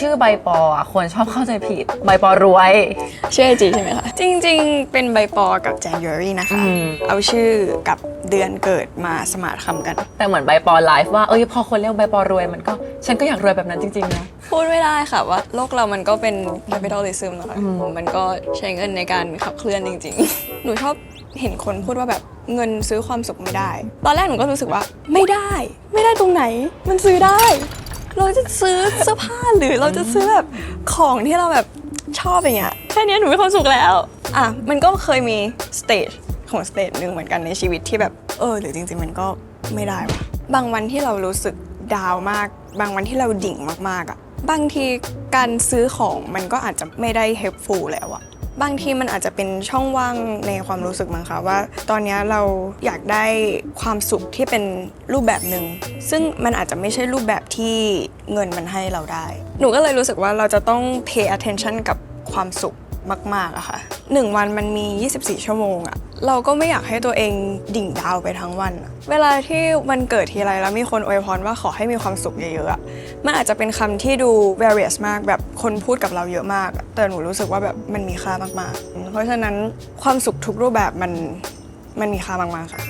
ชื่อใบปออะคนชอบเข้าใจผิด ใบปอรวย ชื่อไอจีใช่ไหมคะ จริงๆ เป็นใบปอกับ January นะคะ อืม เอาชื่อกับเดือนเกิดมาสมาร์ทคำกัน แต่เหมือนใบปอไลฟ์ว่าเอ้ยพอคนเรียกใบปอรวยมันก็ ฉันก็อยากรวยแบบนั้นจริงๆนะ พูดไม่ได้ค่ะว่าโลกเรามันก็เป็น capitalism นะคะมันก็ใช้เงินในการขับเคลื่อนจริง ๆ หนูชอบเห็นคนพูดว่าแบบเงินซื้อความสุขไม่ได้ ตอนแรกหนูก็รู้สึกว่าไม่ได้ ไม่ได้ตรงไหน มันซื้อได้ เราจะซื้อเสื้อผ้าหรือเราจะซื้อแบบของที่เราแบบชอบอย่างเงี้ยแค่เนี้ยหนูมีความสุขแล้ว อะ มันก็เคยมีสเตจของสเตจหนึ่งเหมือนกันในชีวิตที่แบบเออหรือจริง ๆ มันก็ไม่ได้ว่ะบางวันที่เรารู้สึกดาวน์มาก บางวันที่เราดิ่งมากๆอะบางทีการซื้อของมันก็อาจจะไม่ได้ helpful แล้วอะ บางทีมันอาจจะเป็นช่องว่างในความรู้สึกมั้งคะว่า ตอนนี้เราอยากได้ความสุขที่เป็นรูปแบบหนึ่งซึ่งมันอาจจะไม่ใช่รูปแบบที่เงินมันให้เราได้ หนูก็เลยรู้สึกว่าเราจะต้อง pay attention กับความสุขมากๆอะค่ะหนึ่งวันมันมี 24 ชั่วโมงอะ เราก็ไม่อยากให้ตัวเองดิ่งดาวไปทั้งวัน เวลาที่มันเกิดทีไรแล้วมีคนอวยพรว่าขอให้มีความสุขเยอะๆอะมันอาจจะเป็นคำที่ดู various มากแบบคนพูดกับเราเยอะมาก แต่หนูรู้สึกว่าแบบมันมีค่ามากๆ เพราะฉะนั้นความสุขทุกรูปแบบมันมันมีค่ามากๆค่ะ